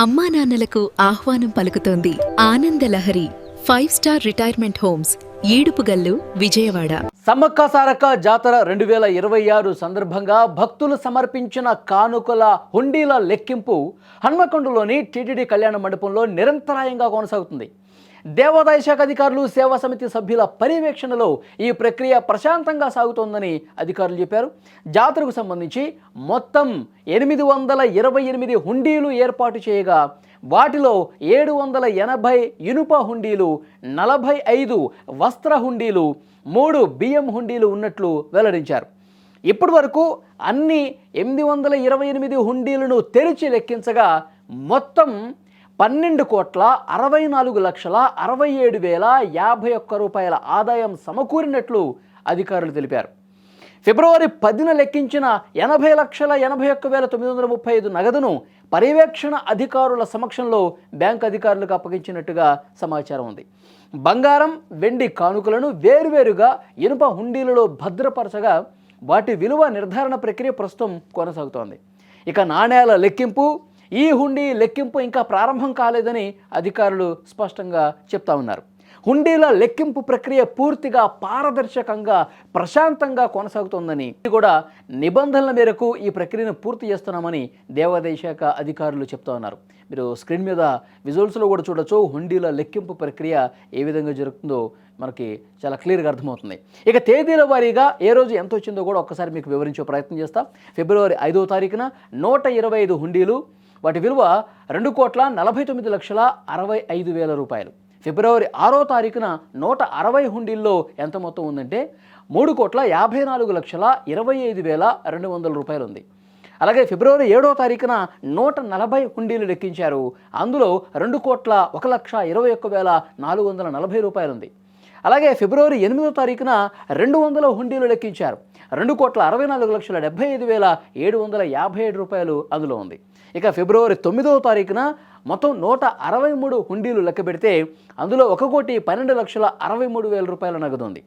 అమ్మా నాన్నలకు ఆహ్వానం పలుకుతోంది Anandalahari five star retirement homes Edupugallu Vijayawada. Sammakka Sarakka జాతర రెండు వేల ఇరవై ఆరు సందర్భంగా భక్తులు సమర్పించిన కానుకల హుండీల లెక్కింపు హన్మకొండలోని టీటీడీ కళ్యాణ మండపంలో నిరంతరాయంగా కొనసాగుతుంది. దేవాదాయ శాఖ అధికారులు సేవా సమితి సభ్యుల పర్యవేక్షణలో ఈ ప్రక్రియ ప్రశాంతంగా సాగుతోందని అధికారులు చెప్పారు. జాతరకు సంబంధించి మొత్తం ఎనిమిది వందల ఇరవై ఎనిమిది హుండీలు ఏర్పాటు చేయగా వాటిలో ఏడు వందల ఎనభై ఇనుప హుండీలు నలభై ఐదు వస్త్ర హుండీలు మూడు బియ్యం హుండీలు ఉన్నట్లు వెల్లడించారు. ఇప్పటి వరకు అన్ని ఎనిమిది వందల ఇరవై ఎనిమిది హుండీలను తెరిచి లెక్కించగా మొత్తం పన్నెండు కోట్ల అరవై నాలుగు లక్షల అరవై ఏడు వేల యాభై ఒక్క రూపాయల ఆదాయం సమకూరినట్లు అధికారులు తెలిపారు. ఫిబ్రవరి పదిన లెక్కించిన ఎనభై లక్షల ఎనభై ఒక్క వేల తొమ్మిది వందల ముప్పై ఐదు నగదును పర్యవేక్షణ అధికారుల సమక్షంలో బ్యాంక్ అధికారులకు అప్పగించినట్టుగా సమాచారం ఉంది. బంగారం వెండి కానుకలను వేరువేరుగా ఇనుప హుండీలలో భద్రపరచగా వాటి విలువ నిర్ధారణ ప్రక్రియ ప్రస్తుతం కొనసాగుతోంది. ఇక నాణేల లెక్కింపు ఈ హుండీ లెక్కింపు ఇంకా ప్రారంభం కాలేదని అధికారులు స్పష్టంగా చెప్తా ఉన్నారు. హుండీల లెక్కింపు ప్రక్రియ పూర్తిగా పారదర్శకంగా ప్రశాంతంగా కొనసాగుతోందని ఇది కూడా నిబంధనల మేరకు ఈ ప్రక్రియను పూర్తి చేస్తున్నామని దేవాదాయ శాఖ అధికారులు చెప్తా ఉన్నారు. మీరు స్క్రీన్ మీద విజువల్స్లో కూడా చూడొచ్చు హుండీల లెక్కింపు ప్రక్రియ ఏ విధంగా జరుగుతుందో మనకి చాలా క్లియర్గా అర్థమవుతుంది. ఇక తేదీల వారీగా ఏ రోజు ఎంత వచ్చిందో కూడా ఒక్కసారి మీకు వివరించే ప్రయత్నం చేస్తాం. ఫిబ్రవరి ఐదో తారీఖున నూట ఇరవై ఐదు హుండీలు వాటి విలువ రెండు కోట్ల నలభై తొమ్మిది లక్షల అరవై ఐదు వేల రూపాయలు. ఫిబ్రవరి ఆరో తారీఖున నూట అరవై హుండీల్లో ఎంత మొత్తం ఉందంటే మూడు కోట్ల యాభై నాలుగు లక్షల ఇరవై ఐదు వేల రెండు వందల రూపాయలు ఉంది అలాగే ఫిబ్రవరి ఏడో తారీఖున నూట నలభై హుండీలు లెక్కించారు. అందులో రెండు కోట్ల ఒక లక్ష ఇరవై ఒక్క వేల నాలుగు వందల నలభై రూపాయలు ఉంది అలాగే ఫిబ్రవరి ఎనిమిదో తారీఖున రెండు వందల హుండీలు లెక్కించారు. రెండు కోట్ల అరవై నాలుగు లక్షల డెబ్బై ఐదు వేల ఏడు వందల యాభై ఏడు రూపాయలు అందులో ఉంది. ఇక ఫిబ్రవరి తొమ్మిదవ తారీఖున మొత్తం నూట అరవై మూడు హుండీలు లెక్క పెడితే అందులో ఒక కోటి పన్నెండు లక్షల అరవై మూడు వేల రూపాయల నగదు ఉంది.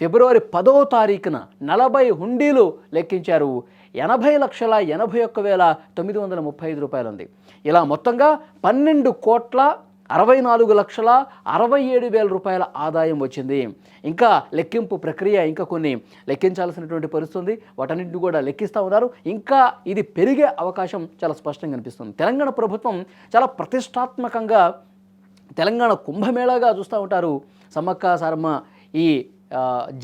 ఫిబ్రవరి పదవ తారీఖున నలభై హుండీలు లెక్కించారు. ఎనభై లక్షల ఎనభై ఒక్క వేల తొమ్మిది వందల ముప్పై ఐదు రూపాయలు ఉంది. ఇలా మొత్తంగా పన్నెండు కోట్ల అరవై నాలుగు లక్షల అరవై ఏడు వేల రూపాయల ఆదాయం వచ్చింది. ఇంకా లెక్కింపు ప్రక్రియ ఇంకా కొన్ని లెక్కించాల్సినటువంటి పరిస్థితుంది వాటన్నింటిని కూడా లెక్కిస్తూ ఉన్నారు. ఇంకా ఇది పెరిగే అవకాశం చాలా స్పష్టంగా కనిపిస్తుంది తెలంగాణ ప్రభుత్వం చాలా ప్రతిష్టాత్మకంగా తెలంగాణ కుంభమేళాగా చూస్తూ ఉంటారు. సమ్మక్క సారమ్మ ఈ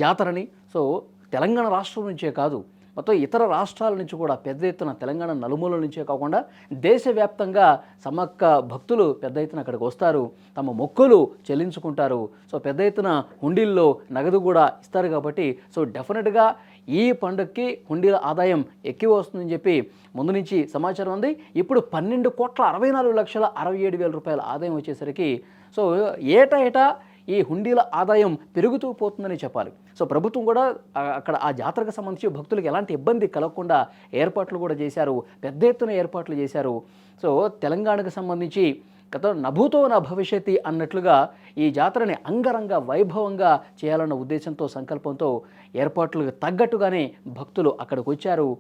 జాతరని. సో తెలంగాణ రాష్ట్రం నుంచే కాదు. మొత్తం ఇతర రాష్ట్రాల నుంచి కూడా పెద్ద ఎత్తున తెలంగాణ నలుమూలల నుంచే కాకుండా దేశవ్యాప్తంగా సమ్మక్క భక్తులు పెద్ద ఎత్తున అక్కడికి వస్తారు. తమ మొక్కులు చెల్లించుకుంటారు. సో పెద్ద ఎత్తున హుండీల్లో నగదు కూడా ఇస్తారు కాబట్టి సో డెఫినెట్గా ఈ పండుగకి హుండీల ఆదాయం ఎక్కువ వస్తుందని చెప్పి ముందు నుంచి సమాచారం ఉంది. ఇప్పుడు పన్నెండు కోట్ల అరవై నాలుగు లక్షల అరవై ఏడు వేల రూపాయల ఆదాయం వచ్చేసరికి సో ఏటా ఏటా ఈ హుండీల ఆదాయం పెరుగుతూ పోతుందని చెప్పాలి. సో ప్రభుత్వం కూడా అక్కడ ఆ జాతరకు సంబంధించి భక్తులకు ఎలాంటి ఇబ్బంది కలగకుండా ఏర్పాట్లు కూడా చేశారు. పెద్ద ఎత్తున ఏర్పాట్లు చేశారు. సో తెలంగాణకు సంబంధించి గత నభూతో నా భవిష్యత్తి అన్నట్లుగా ఈ జాతరని అంగరంగ వైభవంగా చేయాలన్న ఉద్దేశంతో సంకల్పంతో ఏర్పాట్లకు తగ్గట్టుగానే భక్తులు అక్కడికి వచ్చారు.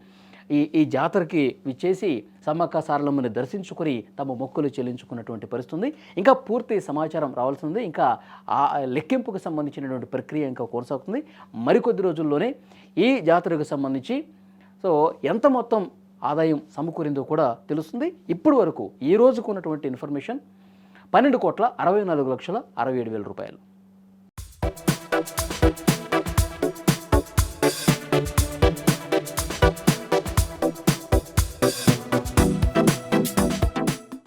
ఈ ఈ జాతరకి విచ్చేసి సమ్మక్క సారలమ్మని దర్శించుకొని తమ మొక్కులు చెల్లించుకున్నటువంటి పరిస్థితుంది. ఇంకా పూర్తి సమాచారం రావాల్సి ఉంది. ఇంకా ఆ లెక్కింపుకు సంబంధించినటువంటి ప్రక్రియ ఇంకా కొనసాగుతుంది. మరికొద్ది రోజుల్లోనే ఈ జాతరకు సంబంధించి సో ఎంత మొత్తం ఆదాయం సమకూరిందో కూడా తెలుస్తుంది. ఇప్పుడు వరకు ఈ రోజుకు ఉన్నటువంటి ఇన్ఫర్మేషన్ పన్నెండు కోట్ల అరవై నాలుగు లక్షల అరవై ఏడు వేల రూపాయలు.